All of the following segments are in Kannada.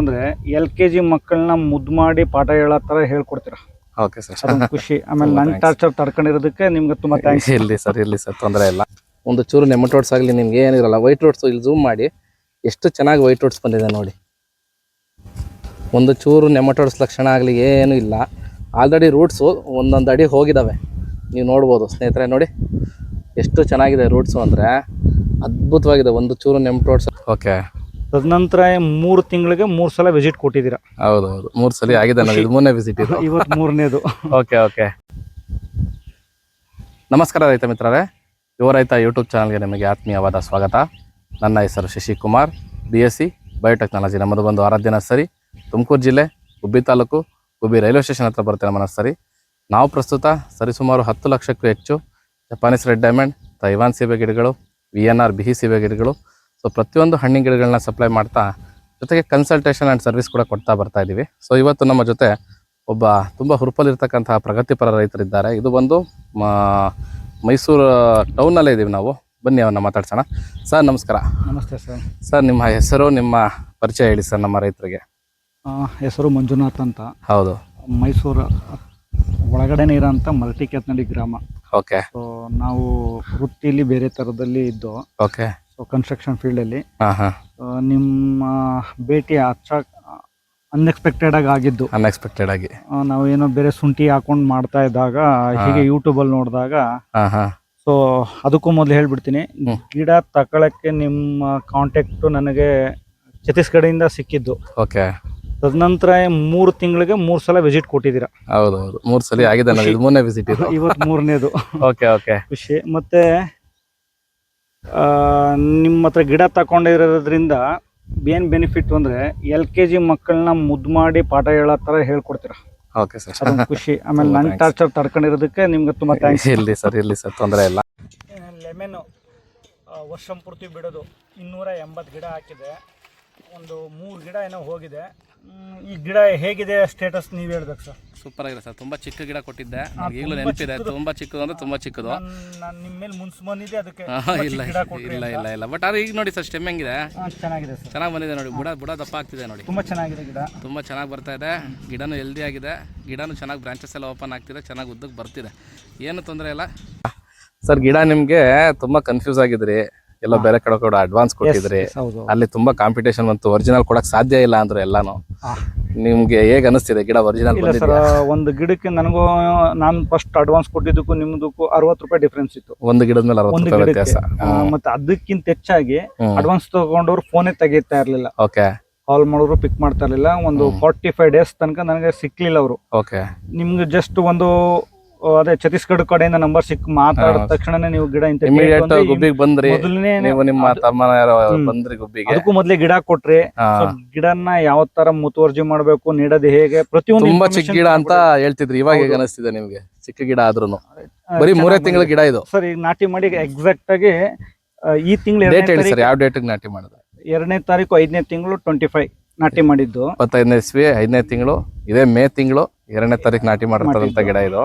ಅಂದ್ರೆ ಎಲ್ ಕೆ ಜಿ ಮಕ್ಕಳನ್ನ ಮುದ್ದು ಮಾಡಿ ಪಾಠ ಹೇಳೋ ತರ ಹೇಳ್ಕೊಡ್ತೀರಾ? ಓಕೆ ಸರ್ ಅದೊಂದು ಖುಷಿ. ಆಮೇಲೆ ನನ್ನ ಟಾರ್ಚರ್ ತಡ್ಕೊಂಡಿರೋದಕ್ಕೆ ನಿಮ್ಗೆ ತುಂಬಾ ಥ್ಯಾಂಕ್ಸ್ ಇರಲಿ ಸರ್ ಇರಲಿ ಸರ್ ತೊಂದರೆ ಇಲ್ಲ. ಒಂದು ಚೂರು ನೆಮಟೋಡ್ಸ್ ಆಗಲಿ ನಿಮ್ಗೆ ಏನಿರಲ್ಲ ವೈಟ್ ರೋಡ್ಸ್ ಇಲ್ಲಿ ಝೂಮ್ ಮಾಡಿ ಎಷ್ಟು ಚೆನ್ನಾಗಿ ವೈಟ್ ರೋಡ್ಸ್ ಬಂದಿದೆ ನೋಡಿ. ಒಂದು ಚೂರು ನೆಮಟೋಡ್ಸ್ ಲಕ್ಷಣ ಆಗಲಿ ಏನೂ ಇಲ್ಲ. ಆಲ್ರೆಡಿ ರೂಟ್ಸು ಒಂದೊಂದು ಅಡಿ ಹೋಗಿದ್ದಾವೆ ನೀವು ನೋಡ್ಬೋದು ಸ್ನೇಹಿತರೆ ನೋಡಿ. ಎಷ್ಟು ಚೆನ್ನಾಗಿದೆ ರೂಟ್ಸು ಅಂದರೆ ಅದ್ಭುತವಾಗಿದೆ ಒಂದು ಚೂರು ನೆಮಟೋಡ್ಸ್ ಓಕೆ ತದನಂತರ ಮೂರು ತಿಂಗಳಿಗೆ ಮೂರು ಸಲ ವಿಸಿಟ್ ಕೊಟ್ಟಿದ್ದೀರಾ? ಹೌದು ಹೌದು. ಮೂರು ಸಲ ಆಗಿದೆ ನಾವು ಇದು ಮೂರನೇ ವಿಸಿಟ್ ಇದು. ಇವತ್ತು ಮೂರನೇದು. Okay okay. ನಮಸ್ಕಾರ ರೈತ ಮಿತ್ರರೇ. ಯುವ ರೈತ ಯೂಟ್ಯೂಬ್ ಚಾನಲ್ಗೆ ನಿಮಗೆ ಆತ್ಮೀಯವಾದ ಸ್ವಾಗತ. ನನ್ನ ಹೆಸರು Shashikumar. B S C biotechnology ನಮ್ಮದು ಬಂದು ಆರಾಧ್ಯ ನರ್ಸರಿ ತುಮಕೂರು ಜಿಲ್ಲೆ ಹುಬ್ಬಿ ತಾಲೂಕು ಗುಬ್ಬಿ ರೈಲ್ವೆ ಸ್ಟೇಷನ್ ಹತ್ರ ಬರುತ್ತೆ ನಮ್ಮ ನರ್ಸರಿ. ನಾವು ಪ್ರಸ್ತುತ ಸರಿಸುಮಾರು ಹತ್ತು ಲಕ್ಷಕ್ಕೂ ಹೆಚ್ಚು ಜಪಾನೀಸ್ ರೆಡ್ ಡೈಮಂಡ್ ತೈವಾನ್ ಸೀಬೆ ಗಿಡಗಳು ವಿ ಎನ್ ಆರ್ ಬಿಹಿ ಸೀಬೆ ಗಿಡಗಳು ಸೊ ಪ್ರತಿಯೊಂದು ಹಣ್ಣಿನ ಗಿಡಗಳನ್ನ ಸಪ್ಲೈ ಮಾಡ್ತಾ ಜೊತೆಗೆ ಕನ್ಸಲ್ಟೇಷನ್ ಆ್ಯಂಡ್ ಸರ್ವಿಸ್ ಕೂಡ ಕೊಡ್ತಾ ಬರ್ತಾ ಇದ್ದೀವಿ ಸೊ ಇವತ್ತು ನಮ್ಮ ಜೊತೆ ಒಬ್ಬ ತುಂಬ ಹುರುಪಲ್ಲಿರ್ತಕ್ಕಂತಹ ಪ್ರಗತಿಪರ ರೈತರಿದ್ದಾರೆ. ಇದು ಬಂದು ಮೈಸೂರು ಟೌನಲ್ಲೇ ಇದ್ದೀವಿ ನಾವು. ಬನ್ನಿ ಅವನ್ನ ಮಾತಾಡ್ಸೋಣ. ಸರ್ ನಮಸ್ಕಾರ. ನಮಸ್ತೆ ಸರ್. ಸರ್ ನಿಮ್ಮ ಹೆಸರು ನಿಮ್ಮ ಪರಿಚಯ ಹೇಳಿ ಸರ್ ನಮ್ಮ ರೈತರಿಗೆ. ಹೆಸರು ಮಂಜುನಾಥ್ ಅಂತ. ಹೌದು. ಮೈಸೂರು ಒಳಗಡೆನೇ ಇರೋಂಥ ಮಲ್ಟಿಕೆತ್ನಳ್ಳಿ ಗ್ರಾಮ. ಓಕೆ. ಸೊ ನಾವು ವೃತ್ತಿಲಿ ಬೇರೆ ಥರದಲ್ಲಿ ಇದ್ದು ಓಕೆ. ಸೊ ಕನ್ಸ್ಟ್ರಕ್ಷನ್ ಫೀಲ್ಡಲ್ಲಿ ಹಾಂ ಹಾಂ ನಿಮ್ಮ ಭೇಟಿ ಅಚ್ಚ ಅನ್ಎಕ್ಸ್ಪೆಕ್ಟೆಡ್ ಆಗಿ ಆಗಿದ್ದು. ಅನ್ಎಕ್ಸ್ಪೆಕ್ಟೆಡ್ ಆಗಿ. ನಾವು ಏನೋ ಬೇರೆ ಶುಂಠಿ ಹಾಕೊಂಡು ಮಾಡ್ತಾ ಇದ್ದಾಗ ಹೀಗೆ ಯೂಟ್ಯೂಬಲ್ಲಿ ನೋಡಿದಾಗ ಹಾಂ ಹಾಂ ಸೊ ಅದಕ್ಕೂ ಮೊದಲು ಹೇಳ್ಬಿಡ್ತೀನಿ. ಹ್ಮ್. ಗಿಡ ತಗೊಳಕ್ಕೆ ನಿಮ್ಮ ಕಾಂಟ್ಯಾಕ್ಟ್ ನನಗೆ ಛತ್ತೀಸ್ಗಢದಿಂದ ಸಿಕ್ಕಿದ್ದು. ಓಕೆ ತದನಂತರ ಮೂರು ತಿಂಗಳಿಗೆ ಮೂರು ಸಲ ವಿಸಿಟ್ ಕೊಟ್ಟಿದ್ದೀರಾ. ಹೌದು ಹೌದು ಮೂರು ಸಲ ಆಗಿದೆ ಇದು ಮೂರನೇ ವಿಸಿಟ್ ಇದು. ಇವತ್ತು ಮೂರನೇದು. ಓಕೆ ಓಕೆ ಖುಷಿ. ಮತ್ತೆ ನಿಮ್ಮ ಹತ್ರ ಗಿಡ ತಗೊಂಡಿರೋದ್ರಿಂದ ಏನ್ ಬೆನಿಫಿಟ್ ಅಂದರೆ ಎಲ್ ಕೆ ಜಿ ಮಕ್ಕಳನ್ನ ಮುದ್ದು ಮಾಡಿ ಪಾಠ ಹೇಳೋ ಥರ ಹೇಳ್ಕೊಡ್ತೀರ. ಓಕೆ ಸರ್ ಅದೊಂದು ಖುಷಿ. ಆಮೇಲೆ ನನ್ನ ಟಾರ್ಚರ್ ತಡ್ಕೊಂಡಿರೋದಕ್ಕೆ ನಿಮ್ಗೆ ತುಂಬಾ ಥ್ಯಾಂಕ್ಸ್ ಇರಲಿ ಸರ್ ಇರಲಿ ಸರ್ ತೊಂದರೆ ಇಲ್ಲ. ಲೆಮೆನು ವರ್ಷಂ ಪೂರ್ತಿ ಬಿಡೋದು. ಇನ್ನೂರ ಎಂಬತ್ತು ಗಿಡ ಹಾಕಿದೆ. ಒಂದು ಮೂರು ಗಿಡ ಏನೋ ಹೋಗಿದೆ. ಮ್, ಈ ಗಿಡ ಹೇಗಿದೆ ಸ್ಟೇಟಸ್ ನೀವು ಹೇಳ್ಬೇಕು ಸರ್ ಸೂಪರ್ ಆಗಿದೆ ಸರ್ ತುಂಬಾ ಚಿಕ್ಕ ಗಿಡ ಕೊಟ್ಟಿದ್ದೆ. ನನಗೆ ಈಗಲೂ ನೆನಪಿದೆ. ತುಂಬಾ ಚಿಕ್ಕದು ಅಂದ್ರೆ ತುಂಬಾ ಚಿಕ್ಕದು. ನಾನು ನಿಮ್ಮ ಮೇಲೆ ಮುನ್ಸ್ ಬಂದಿದ್ದೆ ಅದಕ್ಕೆ ಇಲ್ಲ ಗಿಡ ಇಲ್ಲ ಇಲ್ಲ ಇಲ್ಲ. ಬಟ್ ಆದ್ರೆ ಈಗ ನೋಡಿ ಸರ್ ಸ್ಟೆಮ್ ಹೆಂಗಿದೆ? ಚೆನ್ನಾಗಿದೆ ಸರ್ ಚೆನ್ನಾಗಿ ಬಂದಿದೆ ನೋಡಿ. ಬುಡ ಬುಡ ದಪ್ಪ ಆಗ್ತಿದೆ ನೋಡಿ. ತುಂಬಾ ಚೆನ್ನಾಗಿದೆ ಗಿಡ. ತುಂಬ ಚೆನ್ನಾಗಿ ಬರ್ತಾ ಇದೆ. ಗಿಡನೂ ಹೆಲ್ದಿ ಆಗಿದೆ. ಗಿಡನೂ ಚೆನ್ನಾಗಿ ಬ್ರಾಂಚಸ್ ಎಲ್ಲ ಓಪನ್ ಆಗ್ತಿದೆ. ಚೆನ್ನಾಗಿ ಉದ್ದಕ್ಕೆ ಬರ್ತಿದೆ. ಏನು ತೊಂದರೆ ಇಲ್ಲ? ಸರ್ ಗಿಡ ನಿಮಗೆ ತುಂಬ ಕನ್ಫ್ಯೂಸ್ ಆಗಿದ್ರಿ. ಎಲ್ಲೋ ಬೇರೆ ಕಡೆ ಕೂಡ ಅಡ್ವಾನ್ಸ್ ಕೊಟ್ಟಿದ್ರಿ. ಹೌದು. ಅಲ್ಲಿ ತುಂಬಾ ಕಾಂಪಿಟೇಷನ್ ಬಂತು ಒರಿಜಿನಲ್ ಕೊಡಕ್ ಸಾಧ್ಯ ಇಲ್ಲ ಅಂದ್ರೆ ಎಲ್ಲಾನು. ನಿಮ್ಗೆ ಹೇಗ್ ಅನಿಸ್ತಿದೆ ಗಿಡ ಒರಿಜಿನಲ್ ಇಲ್ಲ ಸರ್ ಒಂದು ಗಿಡಕ್ಕೆ ನನಗೂ ನಾನು ಫಸ್ಟ್ ಅಡ್ವಾನ್ಸ್ ಕೊಟ್ಟಿದ್ದಕ್ಕೂ ನಿಮ್ದಕ್ಕೂ ಅರವತ್ತು ರೂಪಾಯಿ ಡಿಫ್ರೆನ್ಸ್ ಇತ್ತು. ಒಂದು ಗಿಡದ ಮೇಲೆ ಅರವತ್ತು ಒಂದು ರೂಪಾಯಿ ಗಿಡಕ್ಕೆ. ವ್ಯತ್ಯಾಸ. ಆ, ಮತ್ತೆ ಅದಕ್ಕಿಂತ ಹೆಚ್ಚಾಗಿ ಅಡ್ವಾನ್ಸ್ ತಗೊಂಡವ್ರು ಫೋನೇ ತೆಗಿತಾ ಇರ್ಲಿಲ್ಲ. ಓಕೆ ಕಾಲ್ ಮಾಡೋರು ಪಿಕ್ ಮಾಡ್ತಾ ಇರ್ಲಿಲ್ಲ. ಒಂದು. ಫಾರ್ಟಿ ಫೈವ್ ಡೇಸ್ ತನಕ ನನಗೆ ಸಿಕ್ಲಿಲ್ಲ ಅವರು. ಓಕೆ ನಿಮ್ಗೆ ಜಸ್ಟ್ ಒಂದು ಅದೇ ಛತ್ತೀಸ್ಗಢ ಕಡೆಯಿಂದ ನಂಬರ್ ಸಿಕ್ ಮಾತಾಡಿದ. ತಕ್ಷಣನೇ ನೀವು ಗಿಡ ಇಂತ ಇಮಿಡಿಯೇಟ್ ಗುಬ್ಬಿಗೆ ಬಂದ್ರಿ. ನೀವು ನಿಮ್ಮ ತಮ್ಮನ ಯಾರೋ ಬಂದ್ರಿ ಗುಬ್ಬಿಗೆ. ಅದಕ್ಕೂ ಮೊದ್ಲೇ ಗಿಡ ಕೊಟ್ರಿ. ಗಿಡನ್ನ ಯಾವ ತರ ಮುತುವರ್ಜಿ ಮಾಡ್ಬೇಕು ನೀಡೋದು ಹೇಗೆ ಪ್ರತಿಯೊಂದು ತುಂಬಾ ಚಿಕ್ಕ ಗಿಡ ಅಂತ ಹೇಳ್ತಿದ್ರಿ. ಇವಾಗ ಹೇಗೆ. ಅನಿಸ್ತಿದೆ ನಿಮ್ಗೆ? ಚಿಕ್ಕ ಗಿಡ ಆದ್ರೂ ಬರೀ ಮೂರೇ ತಿಂಗಳ ಗಿಡ ಇದು. ಸರ್ ಈಗ ನಾಟಿ ಮಾಡಿ ಎಕ್ಸಾಕ್ಟ್ ಆಗಿ ಈ ತಿಂಗಳು ಡೇಟ್ ಹೇಳಿ ಸರ್ ಯಾವ ಡೇಟ್ ನಾಟಿ ಮಾಡಿದ್ರೆ ಎರಡನೇ ತಾರೀಕು ಐದನೇ ತಿಂಗಳು ಟ್ವೆಂಟಿ ಫೈವ್ ನಾಟಿ ಮಾಡಿದ್ದು. ಇಪ್ಪತ್ತೈದನೇ ಇಸ್ವಿ ಐದನೇ ತಿಂಗಳು ಇದೇ ಮೇ ತಿಂಗಳು ಎರಡನೇ ತಾರೀಕು ನಾಟಿ ಮಾಡಿರ್ತಕ್ಕಂಥ ಗಿಡ ಇದು.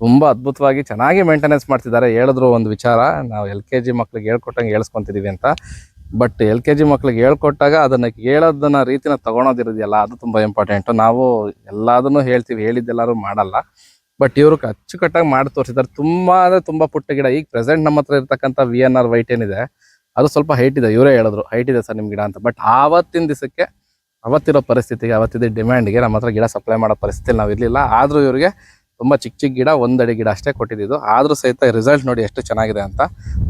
ತುಂಬಾ ಅದ್ಭುತವಾಗಿ ಚೆನ್ನಾಗಿ ಮೇಂಟೆನೆನ್ಸ್ ಮಾಡ್ತಿದ್ದಾರೆ. ಹೇಳಿದ್ರು ಒಂದು ವಿಚಾರ, ನಾವು ಎಲ್ ಕೆ ಜಿ ಮಕ್ಳಿಗೆ ಹೇಳ್ಕೊಟ್ಟಂಗೆ ಹೇಳ್ಸ್ಕೊಂತಿದೀವಿ ಅಂತ. ಬಟ್ ಎಲ್ ಕೆ ಜಿ ಮಕ್ಳಿಗೆ ಹೇಳ್ಕೊಟ್ಟಾಗ ಅದನ್ನ ಹೇಳೋದನ್ನ ರೀತಿನ ತಗೊಳೋದಿರೋದಿಲ್ಲ. ಅದು ತುಂಬಾ ಇಂಪಾರ್ಟೆಂಟ್ ನಾವು ಎಲ್ಲದನ್ನು ಹೇಳ್ತೀವಿ, ಹೇಳಿದ್ದೆಲ್ಲರೂ ಮಾಡಲ್ಲ. ಬಟ್ ಇವರು ಅಚ್ಚುಕಟ್ಟಾಗಿ ಮಾಡಿ ತೋರಿಸಿದ್ದಾರೆ. ತುಂಬಾ ಅಂದರೆ ತುಂಬಾ ಪುಟ್ಟ ಗಿಡ. ಈಗ ಪ್ರೆಸೆಂಟ್ ನಮ್ಮ ಹತ್ರ ಇರ್ತಕ್ಕಂಥ ವಿ ಎನ್ ಆರ್ ವೈಟ್ ಏನಿದೆ, ಅದು ಸ್ವಲ್ಪ ಹೈಟ್ ಇದೆ. ಇವರೇ ಹೇಳಿದ್ರು ಹೈಟ್ ಇದೆ ಸರ್ ನಿಮ್ಮ ಗಿಡ ಅಂತ. ಬಟ್ ಆವತ್ತಿನ ದಿವಸಕ್ಕೆ ಅವತ್ತಿರೋ ಪರಿಸ್ಥಿತಿಗೆ ಅವತ್ತಿದ್ದ ಡಿಮ್ಯಾಂಡ್ಗೆ ನಮ್ಮ ಹತ್ರ ಗಿಡ ಸಪ್ಲೈ ಮಾಡೋ ಪರಿಸ್ಥಿತಿ ನಾವು ಇರಲಿಲ್ಲ ಆದ್ರೂ ಇವರಿಗೆ ತುಂಬಾ ಚಿಕ್ಕ ಚಿಕ್ಕ ಗಿಡ ಒಂದಡಿ ಗಿಡ ಅಷ್ಟೇ ಕೊಟ್ಟಿದ್ದು. ಆದರೂ ಸಹಿತ ರಿಸಲ್ಟ್ ನೋಡಿ ಎಷ್ಟು ಚೆನ್ನಾಗಿದೆ ಅಂತ.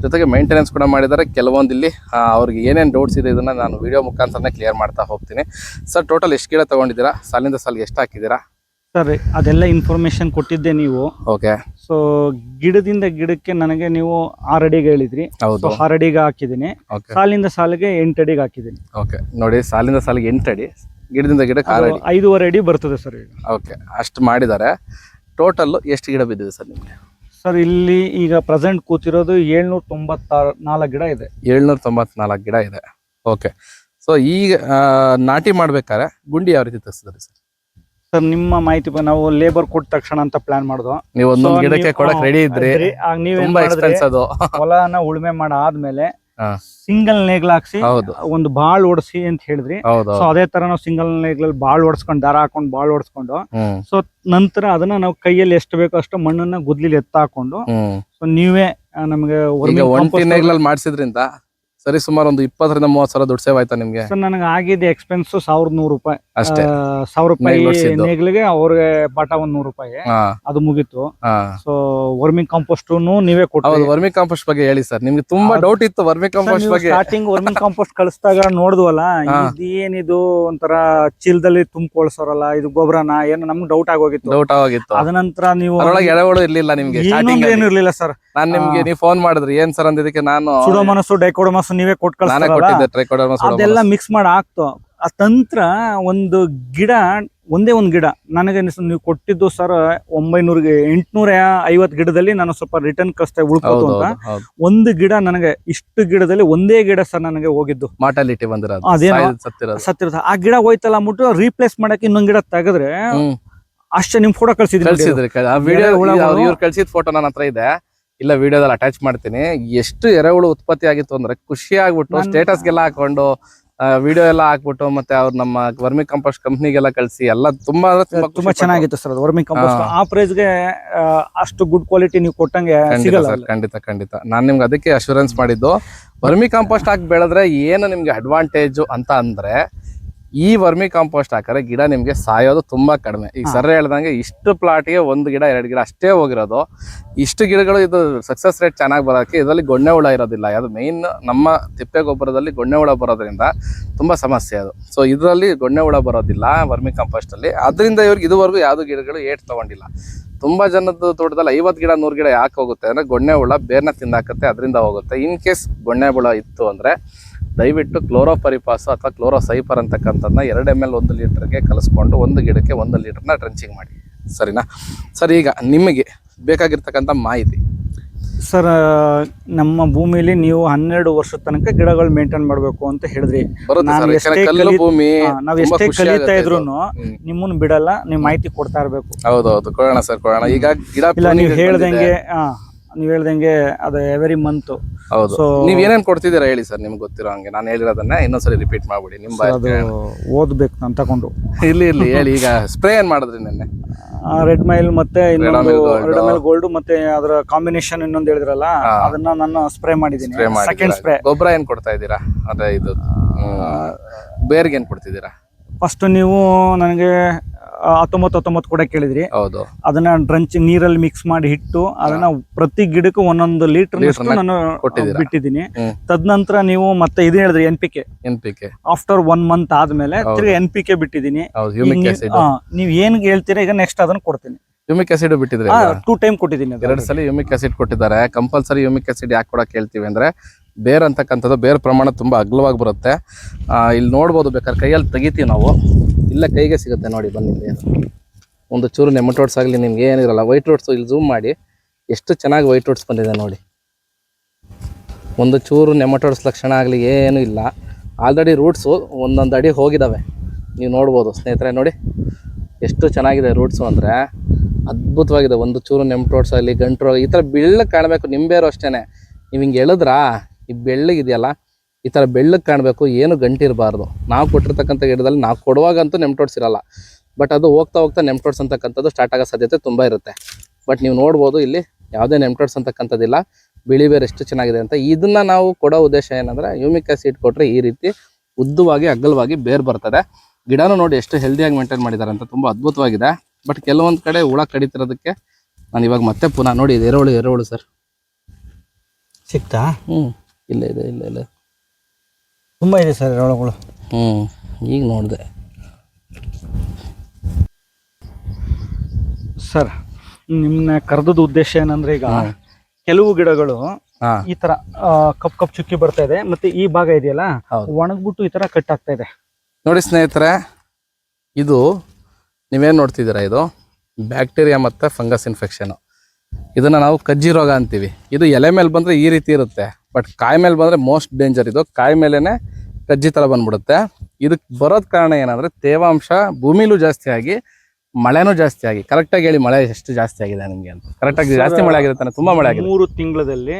ಜೊತೆಗೆ ಮೇಂಟೆನೆನ್ಸ್ ಕೂಡ ಮಾಡಿದ್ದಾರೆ. ಕೆಲವೊಂದು ಇಲ್ಲಿ ಅವ್ರಿಗೆ ಏನೇನು ಡೌಟ್ಸ್ ಇದೆ ಇದನ್ನ ನಾನು ವಿಡಿಯೋ ಮುಖಾಂತರನೇ ಕ್ಲಿಯರ್ ಮಾಡ್ತಾ ಹೋಗ್ತೀನಿ. ಸರ್ ಟೋಟಲ್ ಎಷ್ಟು ಗಿಡ ತಗೊಂಡಿದ್ದೀರಾ? ಸಾಲಿಂದ ಸಾಲಿಗೆ ಎಷ್ಟು ಹಾಕಿದ್ದೀರಾ? ಸರ್ ಅದೆಲ್ಲ ಇನ್ಫಾರ್ಮೇಶನ್ ಕೊಟ್ಟಿದ್ದೆ ನೀವು. ಓಕೆ ಸೊ ಗಿಡದಿಂದ ಗಿಡಕ್ಕೆ ನನಗೆ ನೀವು ಆರು ಅಡಿಗೆ ಹೇಳಿದ್ರಿ. ಆರು ಅಡಿಗೆ ಹಾಕಿದ್ದೀನಿ. ಸಾಲಿಂದ ಸಾಲಿಗೆ ಎಂಟು ಅಡಿಗೆ ಹಾಕಿದ್ದೀನಿ. ಓಕೆ ನೋಡಿ ಸಾಲಿಂದ ಸಾಲಿಗೆ ಎಂಟು ಅಡಿ ಗಿಡದಿಂದ ಗಿಡಕ್ಕೆ ಐದೂವರೆ ಅಡಿ ಬರ್ತದೆ ಸರ್ ಓಕೆ ಅಷ್ಟು ಮಾಡಿದ್ದಾರೆ. ಟೋಟಲ್ ಎಷ್ಟು ಗಿಡ ಬಿದ್ದಿದೆ ಸರ್ ನಿಮಗೆ? ಸರ್ ಇಲ್ಲಿ ಈಗ ಪ್ರೆಸೆಂಟ್ ಕೂತಿರೋದು ಏಳ್ನೂರ ತೊಂಬತ್ತಾರು ನಾಲ್ಕು ಗಿಡ ಇದೆ. ಏಳ್ನೂರ ತೊಂಬತ್ನಾಲ್ಕು ಗಿಡ ಇದೆ. ಓಕೆ. ಸೊ ಈಗ ನಾಟಿ ಮಾಡ್ಬೇಕಾದ್ರೆ ಗುಂಡಿ ಯಾವ ರೀತಿ ತರಿಸಿದ್ರಿ ಸರ್? ಸರ್ ನಿಮ್ಮ ಮಾಹಿತಿ ನಾವು ಲೇಬರ್ ಕೊಟ್ಟ ತಕ್ಷಣ ಅಂತ ಪ್ಲಾನ್ ಮಾಡಿದ್ವು ನೀವು ಒಂದೊಂದು ಗಿಡಕ್ಕೆ ಕೊಡಕ್ ರೆಡಿ ಇದ್ರಿ ತುಂಬಾ ಎಕ್ಸ್ಪೆನ್ಸ್ ಅದು. ಹೊಲನ ಉಳುಮೆ ಮಾಡಾದ್ಮೇಲೆ. ಸಿಂಗಲ್ ನೇಗ್ಲ್ ಹಾಕ್ಸಿ ಒಂದು ಬಾಳ್ ಓಡಿಸಿ ಅಂತ ಹೇಳಿದ್ರಿ. ಸೊ ಅದೇ ತರ ನಾವು ಸಿಂಗಲ್ ನೇಗ್ಲಲ್ಲಿ ಬಾಳ್ ಓಡಿಸ್ಕೊಂಡು ದಾರ ಹಾಕೊಂಡು ಬಾಳ್ ಓಡಿಸ್ಕೊಂಡು ಸೊ ನಂತರ ಅದನ್ನ ನಾವು ಕೈಯಲ್ಲಿ ಎಷ್ಟು ಬೇಕೋ ಅಷ್ಟು ಮಣ್ಣನ್ನ ಗುದ್ಲಿಲಿ ಎತ್ತ ಹಾಕೊಂಡು ಸೊ ನೀವೇ ನಮಗೆ ಒಂಟಿ ನೇಗ್ಲಲ್ಲಿ ಮಾಡ್ಸಿದ್ರಿಂದ ಸರಿ ಸುಮಾರು ಒಂದು ಇಪ್ಪತ್ತರಿಂದ ಮೂವತ್ತು ಸಾವಿರ ದುಡ್ಡು ಸೇವ್ ಆಯ್ತಾ ನಿಮ್ಗೆ? ಸರ್ ನನಗೆ ಆಗಿದ್ದ ಎಕ್ಸ್ಪೆನ್ಸ್ ಸಾವಿರದ ನೂರು ರೂಪಾಯಿ. ಅಷ್ಟೇ. ಸಾವಿರ ರೂಪಾಯಿ. ನೇಗ್ಲಿಗೆ ಅವ್ರಿಗೆ ಬಾಟ ಒಂದ್ ನೂರು ರೂಪಾಯಿ. ಅದು ಮುಗೀತು. ಸೊ ವರ್ಮಿಂಗ್ ಕಾಂಪೋಸ್ಟ್ ನೀವೇ ಕೊಟ್ಟು ವರ್ಮಿ ಕಾಂಪೋಸ್ಟ್ ಬಗ್ಗೆ ಹೇಳಿ ಸರ್. ನಿಮ್ಗೆ ತುಂಬಾ ಡೌಟ್ ಇತ್ತು ವರ್ಮಿ ಕಾಂಪೋಸ್ಟ್ ಬಗ್ಗೆ. ಸ್ಟಾರ್ಟಿಂಗ್ ವರ್ಮಿಂಗ್ ಕಾಂಪೋಸ್ಟ್ ಕಳಿಸಿದಾಗ ನೋಡಿದ್ವಲ್ಲ ಏನಿದು ಇದೇನಿದು ಒಂಥರ ಚೀಲದಲ್ಲಿ ತುಂಬಿಕೊಳ್ಸೋರಲ್ಲ ಇದು ಗೊಬ್ಬರನ ಏನು ನಮ್ಗೆ ಡೌಟ್ ಆಗೋಗಿತ್ತು. ಡೌಟ್ ಆಗಿತ್ತು ಅದ ನಂತರ ನೀವು ಎಳೆಗಳು ಇರ್ಲಿಲ್ಲ ನಿಮ್ಗೆ ಏನು ಇರ್ಲಿಲ್ಲ ಸರ್. ನಾನು ನಿಮ್ಗೆ ನೀವು ಫೋನ್ ಮಾಡಿದ್ರಿ ಏನ್ ಸರ್ ಅಂದಿದ್ದಕ್ಕೆ ನಾನು ನೀವೇ ಕೊಟ್ಟು ಕೊಟ್ಟಿದ್ದೆ ಟ್ರೈಕೋಡರ್ಮಾ ಅದೆಲ್ಲ ಮಿಕ್ಸ್ ಮಾಡಿ ಹಾಕ್ತು ಆ ತಂತ್ರ ಒಂದು ಗಿಡ ಒಂದೇ ಒಂದು ಗಿಡ. ನನಗೆ ನೀವು ಕೊಟ್ಟಿದ್ದು ಸರ್ ಒಂಬೈನೂರಿಗೆ ಎಂಟ್ನೂರ ಐವತ್ತು ಗಿಡದಲ್ಲಿ ನಾನು ಸ್ವಲ್ಪ ರಿಟರ್ನ್ ಕಷ್ಟ ಉಳ್ಕೋದು ಅಂತ. ಒಂದು ಗಿಡ ನನಗೆ ಇಷ್ಟು ಗಿಡದಲ್ಲಿ ಒಂದೇ ಗಿಡ ಸರ್ ನನಗೆ ಹೋಗಿದ್ದು. ಮಾಟಾಲಿಟಿ ಸತ್ತಿರೋದು. ಆ ಗಿಡ ಹೋಯ್ತಲ್ಲ ಅಂದ್ಬಿಟ್ಟು ರೀಪ್ಲೇಸ್ ಮಾಡಕ್ಕೆ ಇನ್ನೊಂದ್ ಗಿಡ ತೆಗೆದ್ರೆ ಅಷ್ಟೇ ನಿಮ್ ಫೋಟೋ ಕಳ್ಸಿದ್ರಿ ಕಳ್ಸಿದ್ರಿ ಕಳ್ಸಿದ ಫೋಟೋ ನನ್ನ ಹತ್ರ ಇದೆ. ಇಲ್ಲ ವಿಡಿಯೋದಲ್ಲಿ ಅಟ್ಯಾಚ್ ಮಾಡ್ತೀನಿ. ಎಷ್ಟು ಎರೆಹುಳು ಉತ್ಪತ್ತಿ ಆಗಿತ್ತು ಅಂದ್ರೆ ಖುಷಿ ಆಗ್ಬಿಟ್ಟು ನಾನ್- ಸ್ಟೇಟಸ್ ಗೆಲ್ಲ ಹಾಕೊಂಡು ವಿಡಿಯೋ ಎಲ್ಲ ಹಾಕ್ಬಿಟ್ಟು ಮತ್ತೆ ಅವ್ರು ನಮ್ಮ ವರ್ಮಿ ಕಂಪೋಸ್ಟ್ ಕಂಪ್ನಿಗೆಲ್ಲ ಕಳ್ಸಿ ಎಲ್ಲ ತುಂಬಾ ತುಂಬಾ ಚೆನ್ನಾಗಿತ್ತು ಸರ್ ವರ್ಮಿ ಕಂಪೋಸ್ಟ್ ಆ ಪ್ರೈಸ್ಗೆ ಅಷ್ಟು ಗುಡ್ ಕ್ವಾಲಿಟಿ ನೀವು ಕೊಟ್ಟಂಗೆ ಖಂಡಿತ ಖಂಡಿತ ನಾನು ನಾನ್ ನಿಮ್ಗೆ ಅದಕ್ಕೆ ಅಶ್ಯೂರೆನ್ಸ್ ಮಾಡಿದ್ದು ವರ್ಮಿ ಕಂಪೋಸ್ಟ್ ಹಾಕಿ ಬೆಳೆದ್ರೆ ಏನು ನಿಮ್ಗೆ ಅಡ್ವಾಂಟೇಜ್ ಅಂತ ಅಂದ್ರೆ ಈ ವರ್ಮಿ ಕಾಂಪೋಸ್ಟ್ ಹಾಕಿದ್ರೆ ಗಿಡ ನಿಮಗೆ ಸಾಯೋದು ತುಂಬಾ ಕಡಿಮೆ. ಈಗ. ಸರ್ ಹೇಳ್ದಂಗೆ ಇಷ್ಟು ಪ್ಲಾಟ್ಗೆ ಒಂದು ಗಿಡ ಎರಡು ಗಿಡ ಅಷ್ಟೇ ಹೋಗಿರೋದು. ಇಷ್ಟು ಗಿಡಗಳು ಇದು ಸಕ್ಸಸ್ ರೇಟ್ ಚೆನ್ನಾಗಿ ಬರೋಕ್ಕೆ ಇದರಲ್ಲಿ ಗೊಣ್ಣೆ ಹುಳ ಇರೋದಿಲ್ಲ. ಅದು ಮೇಯ್ನ್ ನಮ್ಮ ತಿಪ್ಪೆ ಗೊಬ್ಬರದಲ್ಲಿ ಗೊಣ್ಣೆ ಹುಳ ಬರೋದ್ರಿಂದ ತುಂಬಾ ಸಮಸ್ಯೆ ಅದು. ಸೊ ಇದರಲ್ಲಿ ಗೊಣ್ಣೆ ಹುಳ ಬರೋದಿಲ್ಲ ವರ್ಮಿ ಕಾಂಪೋಸ್ಟ್ ಅಲ್ಲಿ. ಅದರಿಂದ ಇವ್ರಿಗೆ ಇದುವರೆಗೂ ಯಾವುದು ಗಿಡಗಳು ಏಟ್ ತಗೊಂಡಿಲ್ಲ. ತುಂಬಾ ಜನದ ತೋಟದಲ್ಲಿ ಐವತ್ತು ಗಿಡ ನೂರು ಗಿಡ ಯಾಕೆ ಹೋಗುತ್ತೆ ಅಂದ್ರೆ ಗೊಣ್ಣೆ ಹುಳ ಬೇರ್ನ ತಿಂದಾಕತ್ತೆ ಅದರಿಂದ ಹೋಗುತ್ತೆ. ಇನ್ ಕೇಸ್ ಗೊಣ್ಣೆ ಹುಳ ಇತ್ತು ಅಂದ್ರೆ ದಯವಿಟ್ಟು ಕ್ಲೋರೋಫರಿಪಾಸ್ ಅಥವಾ ಕ್ಲೋರೋಸೈಪರ್ ಅಂತಕ್ಕಂಥದ್ದನ್ನ ಎರಡು ಎಂ ಎಲ್ ಒಂದು ಲೀಟ್ರಿಗೆ ಕಲಿಸ್ಕೊಂಡು ಒಂದು ಗಿಡಕ್ಕೆ ಒಂದು ಲೀಟ್ರನ್ನ ಟ್ರೆಂಚಿಂಗ್ ಮಾಡಿ. ಸರಿನಾ? ಸರ್ ಈಗ ನಿಮಗೆ ಬೇಕಾಗಿರ್ತಕ್ಕಂಥ ಮಾಹಿತಿ. ಸರ್ ನಮ್ಮ ಭೂಮಿಲಿ ನೀವು ಹನ್ನೆರಡು ವರ್ಷದ ತನಕ ಗಿಡಗಳು ಮೇಂಟೈನ್ ಮಾಡಬೇಕು ಅಂತ ಹೇಳಿದ್ರಿ. ಭೂಮಿ ನಾವು ಎಷ್ಟೇ ಕಲಿತಾ ಇದ್ರು ಇದು. ನಿಮ್ಮನ್ನ ಬಿಡಲ್ಲ ನೀವು ಮಾಹಿತಿ ಕೊಡ್ತಾ ಇರ್ಬೇಕು. ಹೌದೌದು ಕೊಡೋಣ ಸರ್ ಕೊಡೋಣ. ಈಗ ಗಿಡ ನೀವು ಹೇಳ್ದಂಗೆ ನೀವ್ ಹೇಳ್ದಂಗೆ ಅದು ಎವರಿ ಮಂತ್ ಹೌದು. ನೀವ್ ಏನೇನ್ ಕೊಡ್ತಿದ್ದೀರಾ ಹೇಳಿ ಸರ್ ನಿಮ್ಗೆ ಗೊತ್ತಿರೋ ಹಂಗೆ. ನಾನು ಹೇಳಿರೋದನ್ನ ಇನ್ನೊಂದ್ಸರಿ ರಿಪೀಟ್ ಮಾಡ್ಬಿಡಿ. ನಿಮ್ಮ ಅದು. ಓದ್ಬೇಕು ನಾನು ತಗೊಂಡು. ಇಲ್ಲಿ ಇಲ್ಲಿ ಹೇಳಿ ಈಗ ಸ್ಪ್ರೇ ಏನ್ ಮಾಡಿದ್ರಿ ನಿನ್ನೆ? ರೆಡ್ ಮೈಲ್ ಮತ್ತೆ ಇನ್ನೊಂದು Mile Gold. Red mile gold ಮತ್ತೆ ಅದರ ಕಾಂಬಿನೇಷನ್ ಇನ್ನೊಂದು ಹೇಳಿದ್ರಲ್ಲ ಹಾ. ಅದನ್ನ ನಾನು ಸ್ಪ್ರೇ ಮಾಡಿದ್ದೀನಿ. ಸೆಕೆಂಡ್ ಸ್ಪ್ರೇ ಮಾಡಿ ಗೊಬ್ಬರ ಏನ್ ಕೊಡ್ತಾ ಇದ್ದೀರಾ? ಅದೇ ಇದು. ಬೇರ್ಗೆ ಏನ್ ಕೊಡ್ತಿದ್ದೀರಾ? ಫಸ್ಟ್ ನೀವು ನನಗೆ ಹತ್ತೊಂಬತ್ತು ಹತ್ತೊಂಬತ್ತು ಕೂಡ ಕೇಳಿದ್ರಿ. ಹೌದು. ಅದನ್ನ ಡ್ರಂಚ್ ನೀರಲ್ಲಿ ಮಿಕ್ಸ್ ಮಾಡಿ ಇಟ್ಟು ಅದನ್ನ ಪ್ರತಿ ಗಿಡಕ್ಕೂ ಒಂದೊಂದು ಲೀಟರ್ ನಾನು? ಬಿಟ್ಟಿದ್ದೀನಿ. ತದನಂತರ ನೀವು ಮತ್ತೆ ಇದು ಹೇಳಿದ್ರಿ N P K N P K after one month ಆದ್ಮೇಲೆ. ತಿರ್ಗಿ ಎನ್ ಪಿ ಕೆ ಬಿಟ್ಟಿದ್ದೀನಿ. ನೀವ್- ಏನ್ ಹೇಳ್ತೀರಾ ಈಗ ನೆಕ್ಸ್ಟ್ ಅದನ್ನ ಕೊಡ್ತೀನಿ. ಯುಮಿಕ್ ಆಸಿಡ್ ಬಿಟ್ಟಿದ್ರೆ ಟೂ ಟೈಮ್ ಕೊಟ್ಟಿದ್ದೀನಿ ಅದು. ಎರಡು ಸಲ ಯುಮಿಕ್ ಆಸಿಡ್ ಕೊಟ್ಟಿದ್ದಾರೆ. ಕಂಪಲ್ಸರಿ ಯುಮಿಕ್ ಆಸಿಡ್ ಯಾಕೆ ಕೊಡಕ್ಕೆ ಹೇಳ್ತೀವಿ ಅಂದ್ರೆ ಬೇರ್ ಅಂತಕ್ಕಂಥದ್ದು ಬೇರ್ ಪ್ರಮಾಣ ತುಂಬಾ ಅಗ್ಲವಾಗಿ ಬರುತ್ತೆ. ಇಲ್ಲಿ ನೋಡ್ಬೋದು ಬೇಕಾದ್ರೆ ಕೈಯಲ್ಲಿ ತೆಗಿತೀವಿ ನಾವು. ಇಲ್ಲೇ ಕೈಗೆ ಸಿಗುತ್ತೆ ನೋಡಿ ಬನ್ನಿ ಒಂದು ಚೂರು ನೆಮಟೋಡ್ಸ್ ಆಗಲಿ, ನಿಮ್ಗೆ ಏನಿರಲ್ಲ ವೈಟ್ ರೋಡ್ಸ್ ಇಲ್ಲಿ ಝೂಮ್ ಮಾಡಿ, ಎಷ್ಟು ಚೆನ್ನಾಗಿ ವೈಟ್ ರೋಡ್ಸ್ ಬಂದಿದೆ ನೋಡಿ. ಒಂದು ಚೂರು ನೆಮಟೋಡ್ಸ್ ಲಕ್ಷಣ ಆಗಲಿ ಏನೂ ಇಲ್ಲ. ಆಲ್ರೆಡಿ ರೂಟ್ಸು ಒಂದೊಂದು ಅಡಿ ಹೋಗಿದ್ದಾವೆ ನೀವು ನೋಡ್ಬೋದು ಸ್ನೇಹಿತರೆ ನೋಡಿ. ಎಷ್ಟು ಚೆನ್ನಾಗಿದೆ ರೂಟ್ಸು ಅಂದರೆ. ಅದ್ಭುತವಾಗಿದೆ. ಒಂದು ಚೂರು ನೆಮಟೋಡ್ಸ್ ಆಗಲಿ, ಗಂಟು ಈ ಥರ ಬೆಳ್ಳಗೆ ಕಾಣಬೇಕು ನಿಂಬೇರು ಅಷ್ಟೇ ನೀವು ಹಿಂಗೆ ಎಳೆದ್ರಾ? ಈ ಬೆಳ್ಳಗಿದೆಯಲ್ಲ? ಈ ಥರ ಬೆಳ್ಳಗೆ ಕಾಣಬೇಕು ಏನು ಗಂಟಿರಬಾರ್ದು ನಾವು ಕೊಟ್ಟಿರ್ತಕ್ಕಂಥ ಗಿಡದಲ್ಲಿ ನಾವು ಕೊಡುವಾಗಂತೂ ನೆಮ್ಟೋಡ್ಸ್ ಇರಲ್ಲ. ಬಟ್ ಅದು ಹೋಗ್ತಾ ಹೋಗ್ತಾ ನೆಮ್ಟೋಡ್ಸ್ ಅಂತಕ್ಕಂಥದ್ದು ಸ್ಟಾರ್ಟ್ ಆಗೋ ಸಾಧ್ಯತೆ ತುಂಬ ಇರುತ್ತೆ. ಬಟ್ ನೀವು ನೋಡ್ಬೋದು ಇಲ್ಲಿ ಯಾವುದೇ ನೆಮ್ಟೋಡ್ಸ್ ಅಂತಕ್ಕಂಥದ್ದಿಲ್ಲ. ಬಿಳಿ ಬೇರೆ ಎಷ್ಟು ಚೆನ್ನಾಗಿದೆ ಅಂತ. ಇದನ್ನ ನಾವು ಕೊಡೋ ಉದ್ದೇಶ ಏನಂದ್ರೆ ಯೂಮಿಕ್ ಆಸಿಡ್ ಕೊಟ್ಟರೆ ಈ ರೀತಿ ಉದ್ದವಾಗಿ ಅಗಲವಾಗಿ ಬೇರ್ ಬರ್ತದೆ. ಗಿಡನೂ ನೋಡಿ ಎಷ್ಟು ಹೆಲ್ದಿಯಾಗಿ ಮೇಂಟೈನ್ ಮಾಡಿದ್ದಾರೆ ಅಂತ ತುಂಬ ಅದ್ಭುತವಾಗಿದೆ. ಬಟ್ ಕೆಲವೊಂದು ಕಡೆ ಹುಳ ಕಡಿತಿರೋದಕ್ಕೆ ನಾನು ಇವಾಗ ಮತ್ತೆ ಪುನಃ ನೋಡಿ ಇದು ಎರೆಹುಳು ಎರೆಹುಳು ಸರ್. ಸಿಕ್ತಾ? ಹ್ಞೂ ಇಲ್ಲ ಇದೆ ಇಲ್ಲ ಇಲ್ಲ. ತುಂಬಾ ಇದೆ ಸರ್ ರೋಣಗಳು ಹ್ಞೂ ಈಗ ನೋಡಿದೆ. ಸರ್ ನಿಮ್ಮನ್ನ ಕರೆದದ ಉದ್ದೇಶ ಏನಂದ್ರೆ ಈಗ ಕೆಲವು ಗಿಡಗಳು ಈ ತರ ಕಪ್ ಕಪ್ ಚುಕ್ಕಿ ಬರ್ತಾ ಇದೆ ಮತ್ತೆ ಈ ಭಾಗ ಇದೆಯಲ್ಲ ಹೌದು. ಒಣಗ್ಬಿಟ್ಟು ಈ ತರ ಕಟ್ ಆಗ್ತಾ ಇದೆ. ನೋಡಿ ಸ್ನೇಹಿತರೆ ಇದು ನೀವೇನು ನೋಡ್ತಿದ್ದೀರಾ ಇದು? ಬ್ಯಾಕ್ಟೀರಿಯಾ ಮತ್ತು ಫಂಗಸ್ ಇನ್ಫೆಕ್ಷನು. ಇದನ್ನು ನಾವು ಕಜ್ಜಿ ರೋಗ ಅಂತೀವಿ. ಇದು ಎಲೆ ಮೇಲೆ ಬಂದರೆ ಈ ರೀತಿ ಇರುತ್ತೆ. ಬಟ್ ಕಾಯಿ ಮೇಲೆ ಬಂದರೆ ಮೋಸ್ಟ್ ಡೇಂಜರ್ ಇದು. ಕಾಯಿ ಮೇಲೇ ಕಜ್ಜಿ ತಲೆ ಬಂದ್ಬಿಡುತ್ತೆ. ಇದಕ್ಕೆ ಬರೋದ್ ಕಾರಣ ಏನಂದರೆ ತೇವಾಂಶ ಭೂಮಿಲೂ ಜಾಸ್ತಿ ಆಗಿ ಮಳೆನೂ ಜಾಸ್ತಿ ಆಗಿ ಕರೆಕ್ಟಾಗಿ ಹೇಳಿ ಮಳೆ ಎಷ್ಟು ಜಾಸ್ತಿ ಆಗಿದೆ ನಿಮಗೆ ಅಂತ. ಕರೆಕ್ಟಾಗಿ ಜಾಸ್ತಿ ಮಳೆ ಆಗಿದೆ ತಾನೆ ತುಂಬಾ ಮಳೆ ಆಗಿದೆ. ಮೂರು ತಿಂಗಳಲ್ಲಿ.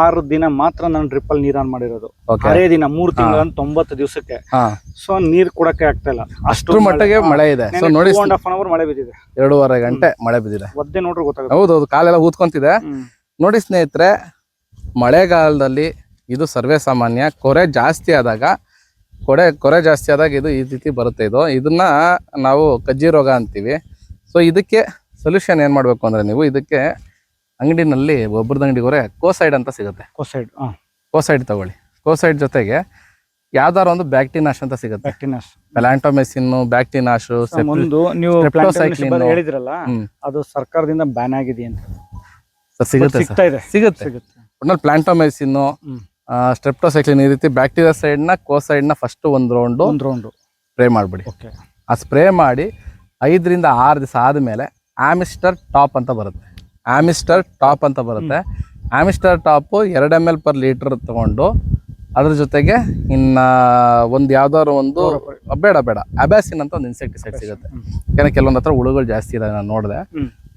ಆರು ದಿನ ಮಾತ್ರ ನಾನು ಡ್ರಿಪ್ ಅಲ್ಲಿ ಮಾಡಿರೋದು. ಅದೇ ದಿನ ಮೂರು ತಿಂಗಳ ತೊಂಬತ್ತು ದಿವಸಕ್ಕೆ. ಸೊ ನೀರ್ ಕೊಡಕ್ಕೆ ಆಗ್ತಾ ಇಲ್ಲ. ಅಷ್ಟ್ರ ಮಟ್ಟಿಗೆ ಮಳೆ ಇದೆ. ಸೊ ನೋಡಿ ಹಾಫ್ ಅನ್ ಅವರ್ ಮಳೆ ಬಿದ್ದಿದೆ. ಎರಡೂವರೆ ಗಂಟೆ ಮಳೆ ಬಿದ್ದಿದೆ. ಒದ್ದೆ ನೋಡ್ರಿ ಗೊತ್ತಾಗುತ್ತೆ. ಹೌದು ಕಾಲೆಲ್ಲ ಊದ್ಕೊಂತಿದೆ. ನೋಡಿ ಸ್ನೇಹಿತರೆ ಮಳೆಗಾಲದಲ್ಲಿ ಇದು ಸರ್ವೇ ಸಾಮಾನ್ಯ ಕೊರೆ ಜಾಸ್ತಿ ಆದಾಗ ಕೊಡೆ ಕೊರೆ ಜಾಸ್ತಿ ಆದಾಗ ಇದು ಈ ರೀತಿ ಬರುತ್ತೆ ಇದು. ಇದನ್ನ ನಾವು ಕಜ್ಜಿ ರೋಗ ಅಂತೀವಿ. ಸೊ ಇದಕ್ಕೆ ಸೊಲ್ಯೂಷನ್ ಏನು ಮಾಡಬೇಕು ಅಂದರೆ ನೀವು ಇದಕ್ಕೆ ಅಂಗಡಿನಲ್ಲಿ ಒಬ್ಬರದ ಅಂಗಡಿಗೋರೆ ಕೋಸೈಡ್ ಅಂತ ಸಿಗುತ್ತೆ. ಕೋಸೈಡ್ ಹಾ. ಕೋಸೈಡ್ ತಗೊಳ್ಳಿ. ಕೋಸೈಡ್ ಜೊತೆಗೆ ಯಾವ್ದಾರ ಒಂದು ಬ್ಯಾಕ್ಟಿನಾಶ್ ಅಂತ ಸಿಗುತ್ತೆ. ಬ್ಯಾಕ್ಟಿನಾಶ್ ಮೆಲಾಂಟೋಮೆಸಿನ್ ಬ್ಯಾಕ್ಟಿನಾಶು ಒಂದು ನೀವು Streptocycline. ಹೇಳಿದ್ರಲ್ಲ ಅದು ಸರ್ಕಾರದಿಂದ ಬ್ಯಾನ್ ಆಗಿದೆ ಅಂತ. ಸಿಗುತ್ತೆ ಸಿಗುತ್ತೆ. ಸಿಗುತ್ತೆ. ಒಟ್ನಲ್ಲಿ ಪ್ಲಾಂಟೊಮೆಸಿನ್ನು ಸ್ಟ್ರೆಪ್ಟೋಸೈಕ್ಲಿನ್ ಈ ರೀತಿ ಬ್ಯಾಕ್ಟೀರಿಯಾ ಸೈಡ್ನ ಕೋ ಸೈಡ್ನ ಫಸ್ಟ್ ಒಂದು ರೌಂಡು ಒಂದು ರೌಂಡ್ ಸ್ಪ್ರೇ ಮಾಡಿಬಿಡಿ. ಓಕೆ ಆ ಸ್ಪ್ರೇ ಮಾಡಿ ಐದರಿಂದ ಆರು ದಿವಸ ಆದಮೇಲೆ ಆಮಿಸ್ಟರ್ ಟಾಪ್ ಅಂತ ಬರುತ್ತೆ. ಆಮಿಸ್ಟರ್ ಟಾಪ್ ಅಂತ ಬರುತ್ತೆ. ಆಮಿಸ್ಟರ್ ಟಾಪು ಎರಡು ಎಂ ಎಲ್ ಪರ್ ಲೀಟ್ರ್ ತೊಗೊಂಡು ಅದ್ರ ಜೊತೆಗೆ ಇನ್ನು ಒಂದು ಯಾವ್ದಾದ್ರು ಒಂದು ಬೇಡ ಬೇಡ. ಅಬ್ಯಾಸಿನ್ ಅಂತ ಒಂದು ಇನ್ಸೆಕ್ಟಿಸೈಡ್ ಸಿಗುತ್ತೆ. ಯಾಕಂದ್ರೆ ಕೆಲವೊಂದು ಹತ್ರ ಹುಳುಗಳು ಜಾಸ್ತಿ ಇದೆ ನಾನು ನೋಡಿದೆ.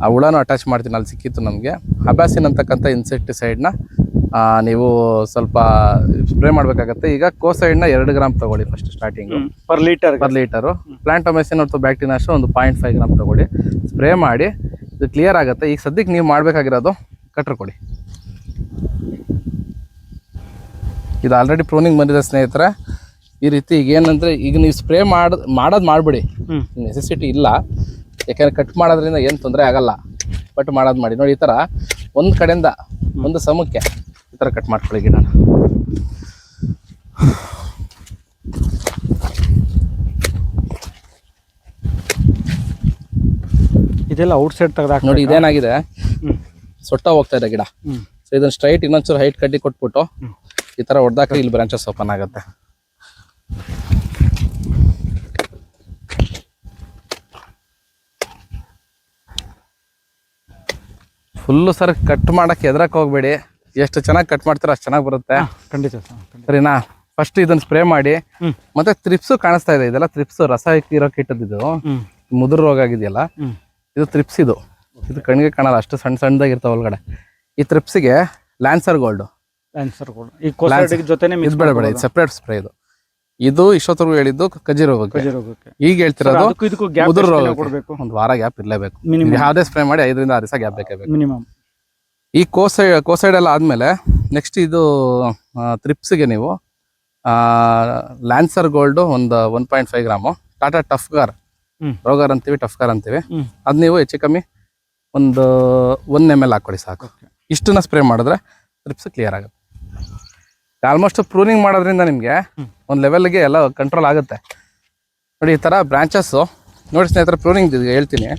ಆ ಹುಳನೂ ಅಟ್ಯಾಚ್ ಮಾಡ್ತೀನಿ ಅಲ್ಲಿ ಸಿಕ್ಕಿತ್ತು ನಮಗೆ. ಅಬ್ಯಾಸಿನ್ ಅಂತಕ್ಕಂಥ ಇನ್ಸೆಕ್ಟಿಸೈಡ್ನ ನೀವು ಸ್ವಲ್ಪ ಸ್ಪ್ರೇ ಮಾಡಬೇಕಾಗತ್ತೆ. ಈಗ ಕೋಸೈಡ್ನ ಎರಡು ಗ್ರಾಮ್ ತಗೊಳ್ಳಿ first starting per litre per litre Plantomycin ಅಥವಾ ಬ್ಯಾಕ್ಟೀನಾಶು ಒಂದು ಪಾಯಿಂಟ್ ಫೈವ್ ಗ್ರಾಮ್ ತಗೊಳ್ಳಿ. ಸ್ಪ್ರೇ ಮಾಡಿ ಇದು ಕ್ಲಿಯರ್ ಆಗುತ್ತೆ. ಈಗ ಸದ್ಯಕ್ಕೆ ನೀವು ಮಾಡಬೇಕಾಗಿರೋದು ಕಟ್ರ್ ಕೊಡಿ ಇದು ಆಲ್ರೆಡಿ ಪ್ರೂನಿಂಗ್ ಬಂದಿದೆ ಸ್ನೇಹಿತರೆ. ಈ ರೀತಿ ಈಗ ಏನಂದ್ರೆ ಈಗ ನೀವು ಸ್ಪ್ರೇ ಮಾಡ್ ಮಾಡೋದು ಮಾಡಿಬಿಡಿ. ನೆಸೆಸಿಟಿ ಇಲ್ಲ. ಯಾಕಂದ್ರೆ ಕಟ್ ಮಾಡೋದ್ರಿಂದ ಏನು ತೊಂದರೆ ಆಗಲ್ಲ. ಬಟ್ ಮಾಡೋದು ಮಾಡಿ. ನೋಡಿ ಈ ಥರ ಒಂದು ಕಡೆಯಿಂದ ಒಂದು ಸಮಕ್ಕೆ ಈ ಥರ ಕಟ್ ಮಾಡ್ಕೊಳ್ಳಿ ಗಿಡನ ಇದೆಲ್ಲ ಔಟ್ ಸೈಡ್ ತೆಗೆದ ನೋಡಿ ಇದೇನಾಗಿದೆ? ಸೊಟ್ಟ ಹೋಗ್ತಾ ಇದೆ ಗಿಡ. ಸೊ ಇದನ್ನ ಸ್ಟ್ರೈಟ್ ಇನ್ನೊಂಚೂರು ಹೈಟ್ ಕಡ್ಡಿ ಕೊಟ್ಬಿಟ್ಟು ಈ ಥರ ಹೊಡೆದಾಕ್ರೆ ಇಲ್ಲಿ ಬ್ರಾಂಚಸ್ ಓಪನ್ ಆಗುತ್ತೆ. ಫುಲ್ಲು ಸರ್ ಕಟ್ ಮಾಡೋಕ್ಕೆ ಎದ್ರಕ್ಕೆ ಹೋಗ್ಬೇಡಿ. ಎಷ್ಟು ಚೆನ್ನಾಗಿ ಕಟ್ ಮಾಡ್ತೀರಾ ಅಷ್ಟು ಚೆನ್ನಾಗಿ ಬರುತ್ತೆ. ಖಂಡಿತ ಸರ್ ಸರಿನಾ? ಫಸ್ಟ್ ಇದನ್ನ ಸ್ಪ್ರೇ ಮಾಡಿ ಮತ್ತೆ ತ್ರಿಪ್ಸು ಕಾಣಿಸ್ತಾ ಇದೆ. ಇದೆಲ್ಲ ತ್ರಿಪ್ಸು ರಸ ಇರೋ ಕಿಟ್ಟದಿದು ಮುದುರ್ ಮುದುರು ರೋಗ ಆಗಿದೆಯಲ್ಲ? ಇದು ತ್ರಿಪ್ಸ್ ಇದು. ಇದು ಕಣ್ಣಿಗೆ ಕಾಣಲ್ಲ ಅಷ್ಟು ಸಣ್ಣ ಸಣ್ಣದಾಗಿರ್ತಾವ ಒಳಗಡೆ. ಈ ತ್ರಿಪ್ಸಿಗೆ ಲ್ಯಾನ್ಸರ್ ಗೋಲ್ಡ್ ಲ್ಯಾನ್ಸರ್ ಗೋಲ್ಡ್ ಈ ಜೊತೆನೆ ಇದು ಬೇಡ ಬೇಡ ಇದು ಸೆಪರೇಟ್ ಸ್ಪ್ರೇ ಇದು. ಇದು ಇಷ್ಟೊತ್ತರೆಗೂ ಹೇಳಿದ್ದು ಕಜಿ ರೋಗಕ್ಕೆ. ಈಗ ಹೇಳ್ತಿರೋದು ಒಂದ್ ಮುದುರು ರೋಗಕ್ಕೆ. ಒಂದು ವಾರ ಗ್ಯಾಪ್ ಇರಲೇಬೇಕು. ಯಾವುದೇ ಸ್ಪ್ರೇ ಮಾಡಿ ಐದರಿಂದ ಆರು ದಿವಸ ಗ್ಯಾಪ್ ಬೇಕೇ ಬೇಕು. ಮಿನಿಮಮ್ ಈ ಕೋಸೈಡ್ ಕೋಸೈಡ್ ಎಲ್ಲ ಆದಮೇಲೆ ನೆಕ್ಸ್ಟ್ ಇದು ತ್ರಿಪ್ಸ್ಗೆ ನೀವು ಲ್ಯಾನ್ಸರ್ ಗೋಲ್ಡು ಒಂದು one point five gram Tata Tafgor car Rogor ಅಂತೀವಿ ಟಫ್ಗಾರ್ ಅಂತೀವಿ. ಹ್ಮ್. ಅದು ನೀವು ಹೆಚ್ಚು ಕಮ್ಮಿ ಒಂದು ಒನ್ ಎಂ ಎಲ್ ಹಾಕ್ಕೊಡಿ ಸಾಕು. ಇಷ್ಟನ್ನ ಸ್ಪ್ರೇ ಮಾಡಿದ್ರೆ ಟ್ರಿಪ್ಸ್ ಕ್ಲಿಯರ್ ಆಗುತ್ತೆ. ಆಲ್ಮೋಸ್ಟ್ ಪ್ರೂನಿಂಗ್ ಮಾಡೋದ್ರಿಂದ ನಿಮಗೆ. ಒಂದು ಲೆವೆಲ್ಗೆ ಎಲ್ಲ ಕಂಟ್ರೋಲ್ ಆಗುತ್ತೆ. ನೋಡಿ ಈ ಥರ ಬ್ರಾಂಚಸ್ಸು ನೋಡಿ ಸ್ನೇಹಿತರೆ ಪ್ರೂನಿಂಗ್ ಹೇಳ್ತೀನಿ.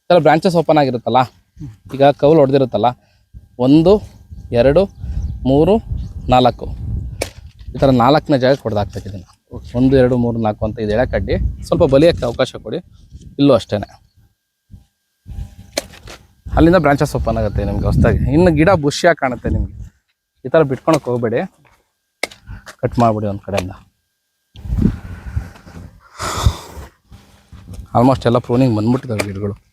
ಈ ಥರ ಬ್ರಾಂಚಸ್ ಓಪನ್ ಆಗಿರುತ್ತಲ್ಲ ಈಗ ಕೌಲ್ ಹೊಡೆದಿರುತ್ತಲ್ಲ ಒಂದು ಎರಡು ಮೂರು ನಾಲ್ಕು. ಈ ಥರ ನಾಲ್ಕನೇ ಜಾಗ ಕೊಡ್ದಾಕ್ಬೇಕು ಇದನ್ನು. ಒಂದು ಎರಡು ಮೂರು ನಾಲ್ಕು ಅಂತ ಇದು ಎಳೆಕಡ್ಡಿ ಸ್ವಲ್ಪ ಬಲಿಯೋಕ್ಕೆ ಅವಕಾಶ ಕೊಡಿ. ಇಲ್ಲೂ ಅಷ್ಟೇ ಅಲ್ಲಿಂದ ಬ್ರಾಂಚಸ್ ಓಪನ್ ಆಗುತ್ತೆ ನಿಮಗೆ ಹೊಸದಾಗಿ. ಇನ್ನು ಗಿಡ ಬುಷಿಯಾಗಿ ಕಾಣುತ್ತೆ ನಿಮಗೆ. ಈ ಥರ ಬಿಟ್ಕೊಳಕ್ಕೆ ಹೋಗಬೇಡಿ. ಕಟ್ ಮಾಡಿಬಿಡಿ ಒಂದು ಕಡೆಯಿಂದ. ಆಲ್ಮೋಸ್ಟ್ ಎಲ್ಲ ಪ್ರೂನಿಂಗ್ ಬಂದ್ಬಿಟ್ಟಿದ್ದಾವೆ ಗಿಡಗಳು.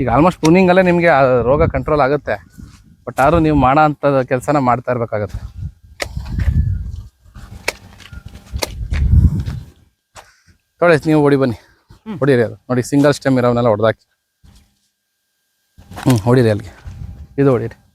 ಈಗ ಆಲ್ಮೋಸ್ಟ್ ಪ್ರೂನಿಂಗಲ್ಲೇ ನಿಮಗೆ ಆ ರೋಗ ಕಂಟ್ರೋಲ್ ಆಗುತ್ತೆ. ಬಟ್ ಆದರೂ ನೀವು ಮಾಡೋ ಅಂಥದ್ದು ಕೆಲಸನ ಮಾಡ್ತಾ ಇರಬೇಕಾಗತ್ತೆ. ತೊಳೆ ನೀವು ಹೊಡಿ ಬನ್ನಿ. ಹೊಡೀರಿ ಅದು. ನೋಡಿ ಸಿಂಗಲ್ ಸ್ಟೆಮ್ ಇರೋವನ್ನೆಲ್ಲ ಹೊಡೆದಾಕಿ. ಹ್ಞೂ ಹೊಡೀರಿ ಅಲ್ಲಿಗೆ. ಇದು ಹೊಡೀರಿ.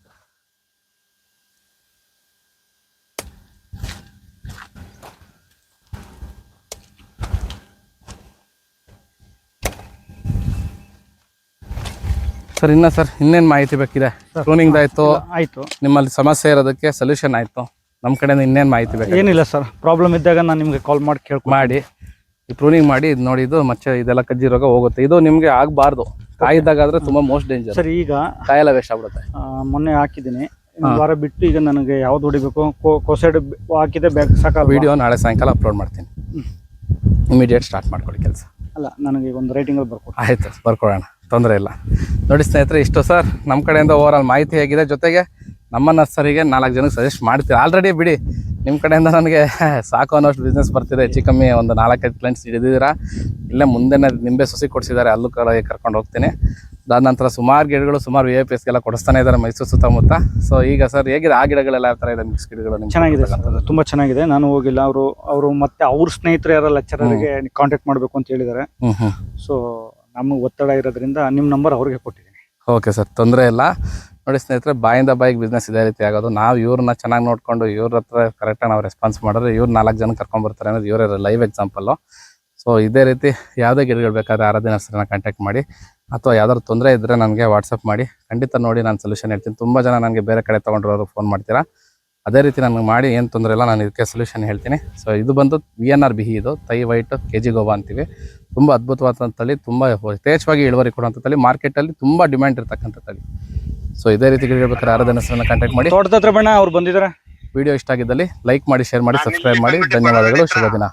ಸರ್ ಇನ್ನ ಸರ್ ಇನ್ನೇನು ಮಾಹಿತಿ ಬೇಕಿದೆ? ಪ್ರೂನಿಂಗ್ ಆಯ್ತು. ಆಯ್ತು. ನಿಮ್ಮಲ್ಲಿ ಸಮಸ್ಯೆ ಇರೋದಕ್ಕೆ ಸೊಲ್ಯೂಷನ್ ಆಯ್ತು. ನಮ್ಮ ಕಡೆಯಿಂದ ಇನ್ನೇನು ಮಾಹಿತಿ ಬೇಕು ಏನಿಲ್ಲ ಸರ್ ಪ್ರಾಬ್ಲಮ್ ಇದ್ದಾಗ ನಾನು ನಿಮಗೆ ಕಾಲ್ ಮಾಡಿ ಕೇಳ್ಕೊ ಮಾಡಿ. ಈ ಪ್ರೂನಿಂಗ್ ಮಾಡಿ ಇದು ನೋಡಿ ಇದು ಮಚ್ಚೆ ಇದೆಲ್ಲ ಕಜ್ಜಿ ರೋಗ ಹೋಗುತ್ತೆ. ಇದು ನಿಮಗೆ ಆಗಬಾರ್ದು. ಕಾಯಿದ್ದಾಗಾದ್ರೆ ತುಂಬಾ ಮೋಸ್ಟ್ ಡೇಂಜರ್ ಸರ್ ಈಗ ಕಾಯೆಲ್ಲ ವೇಸ್ಟ್ ಆಗ್ಬಿಡುತ್ತೆ. ಮೊನ್ನೆ ಹಾಕಿದ್ದೀನಿ. ವಾರ ಬಿಟ್ಟು ಈಗ ನನಗೆ ಯಾವ್ದು ಹೊಡಿಬೇಕು? ಕೊಸೈಡ್ ಹಾಕಿದೆ ಬ್ಯಾಗ್ ಸಾಕಾ ವಿಡಿಯೋ ನಾಳೆ ಸಾಯಂಕಾಲ ಅಪ್ಲೋಡ್ ಮಾಡ್ತೀನಿ. ಇಮಿಡಿಯೇಟ್ ಸ್ಟಾರ್ಟ್ ಮಾಡ್ಕೊಳ್ಳಿ ಕೆಲಸ. ಅಲ್ಲ ನನಗೆ ಒಂದು ರೈಟಿಂಗಲ್ಲಿ ಬರ್ಕೊಡಿ. ಆಯ್ತು ಬರ್ಕೊಳ್ಳೋಣ. ತೊಂದರೆ ಇಲ್ಲ. ನೋಡಿ ಸ್ನೇಹಿತರೆ ಇಷ್ಟು ಸರ್. ನಮ್ಮ ಕಡೆಯಿಂದ ಓವರ್ ಆಲ್ ಮಾಹಿತಿ ಹೇಗಿದೆ. ಜೊತೆಗೆ ನಮ್ಮ ನರ್ಸರಿಗೆ ನಾಲ್ಕು ಜನಕ್ಕೆ ಸಜೆಸ್ಟ್ ಮಾಡ್ತೀವಿ ಆಲ್ರೆಡಿ ಬಿಡಿ. ನಿಮ್ಮ ಕಡೆಯಿಂದ ನನಗೆ ಸಾಕು ಅನ್ನೋಷ್ಟು ಬಿಸ್ನೆಸ್ ಬರ್ತಿದೆ. ಹೆಚ್ಚು ಕಮ್ಮಿ ಒಂದು ನಾಲ್ಕೈದು ಕ್ಲೈಂಟ್ಸ್ ಹಿಡಿದಿದ್ದೀರಾ? ಇಲ್ಲೇ ಮುಂದೆನೇ ನಿಂಬೆ ಸೊಸಿ ಕೊಡಿಸಿದ್ದಾರೆ. ಅಲ್ಲೂ ಕಡೆ ಕರ್ಕೊಂಡು ಹೋಗ್ತೀನಿ. ಅದಾದ ನಂತರ ಸುಮಾರು ಗಿಡಗಳು ಸುಮಾರು ವಿ ಐ ಪಿ ಎಸ್ಗೆಲ್ಲ ಕೊಡಿಸ್ತಾನೆ ಇದ್ದಾರೆ ಮೈಸೂರು ಸುತ್ತಮುತ್ತ. ಸೊ ಈಗ ಸರ್ ಹೇಗಿದೆ? ಆ ಗಿಡಗಳೆಲ್ಲ ಯಾವ ಥರ ಇದೆ ಮಿಕ್ಸ್ ಗಿಡಗಳು ಚೆನ್ನಾಗಿದೆ? ಸರ್. ತುಂಬ ಚೆನ್ನಾಗಿದೆ. ನಾನು ಹೋಗಿಲ್ಲ. ಅವರು ಅವರು ಮತ್ತೆ ಅವ್ರ ಸ್ನೇಹಿತರು ಯಾರ ಲೆಕ್ಚರರ್ಗೆ ಕಾಂಟ್ಯಾಕ್ಟ್ ಮಾಡಬೇಕು ಅಂತ ಹೇಳಿದ್ದಾರೆ. ಸೊ ನಮಗೆ ಒತ್ತಡ ಇರೋದ್ರಿಂದ ನಿಮ್ಮ ನಂಬರ್ ಅವ್ರಿಗೆ ಕೊಟ್ಟಿದ್ದೀನಿ. ಓಕೆ ಸರ್ ತೊಂದರೆ ಇಲ್ಲ. ನೋಡಿ ಸ್ನೇಹಿತರೆ, ಬಾಯಿಂದ ಬಾಯಿಗೆ ಬಿಸ್ನೆಸ್ ಇದೇ ರೀತಿ ಆಗೋದು. ನಾವು ಇವ್ರನ್ನ ಚೆನ್ನಾಗಿ ನೋಡ್ಕೊಂಡು ಇವ್ರ ಹತ್ರ ಕರೆಕ್ಟಾಗಿ ನಾವು ರೆಸ್ಪಾನ್ಸ್ ಮಾಡಿದ್ರೆ ಇವ್ರು ನಾಲ್ಕು ಜನ ಕರ್ಕೊಂಡ್ಬರ್ತಾರೆ ಅನ್ನೋದು ಇವರ ಲೈವ್ ಎಕ್ಸಾಂಪಲ್ಲು ಸೊ ಇದೇ ರೀತಿ ಯಾವುದೇ ಗಿಡಗಳು ಬೇಕಾದ್ರೆ ಆರಾಧ್ಯ ನರ್ಸರಿನ ಕಾಂಟ್ಯಾಕ್ಟ್ ಮಾಡಿ, ಅಥವಾ ಯಾವ್ದಾದ್ರು ತೊಂದರೆ ಇದ್ದರೆ ನನಗೆ ವಾಟ್ಸಪ್ ಮಾಡಿ. ಖಂಡಿತ ನೋಡಿ, ನಾನು ಸೊಲ್ಯೂಷನ್ ಹೇಳ್ತೀನಿ. ತುಂಬ ಜನ ನನಗೆ ಬೇರೆ ಕಡೆ ತೊಗೊಂಡಿರೋರು ಫೋನ್ ಮಾಡ್ತೀರಾ? ಅದೇ ರೀತಿ ನನಗೆ ಮಾಡಿ, ಏನು ತೊಂದರೆ ಇಲ್ಲ, ನಾನು ಇದಕ್ಕೆ ಸೊಲ್ಯೂಷನ್ ಹೇಳ್ತೀನಿ. ಸೊ ಇದು ಬಂದು ವಿ ಎನ್ ಆರ್ ಬಿಹಿ ಇದು. Thai white K G guava ಅಂತೀವಿ. ತುಂಬ ಅದ್ಭುತವಾದ ತಳಿ ತುಂಬ ಯಥೇಚ್ಛವಾಗಿ ಇಳುವರಿ ಕೊಡುವಂಥ ತಳಿ ಮಾರ್ಕೆಟಲ್ಲಿ ತುಂಬ ಡಿಮ್ಯಾಂಡ್ ಇರತಕ್ಕಂಥ ತಳಿ ಸೊ ಇದೇ ರೀತಿ ಹೇಳ್ಬೇಕಾದ್ರೆ ಆರ ಆರಾಧನೆ ಹೆಸರನ್ನ ಕಾಂಟ್ಯಾಕ್ಟ್ ಮಾಡಿ. ತೋಟದ ಹತ್ರ ಬಣ್ಣ ಅವ್ರು ಬಂದಿದ್ದಾರೆ ವಿಡಿಯೋ ಇಷ್ಟ ಆಗಿದ್ದಲ್ಲಿ ಲೈಕ್ ಮಾಡಿ ಶೇರ್ ಮಾಡಿ ಸಬ್ಸ್ಕ್ರೈಬ್ ಮಾಡಿ. ಧನ್ಯವಾದಗಳು. ಶುಭ ದಿನ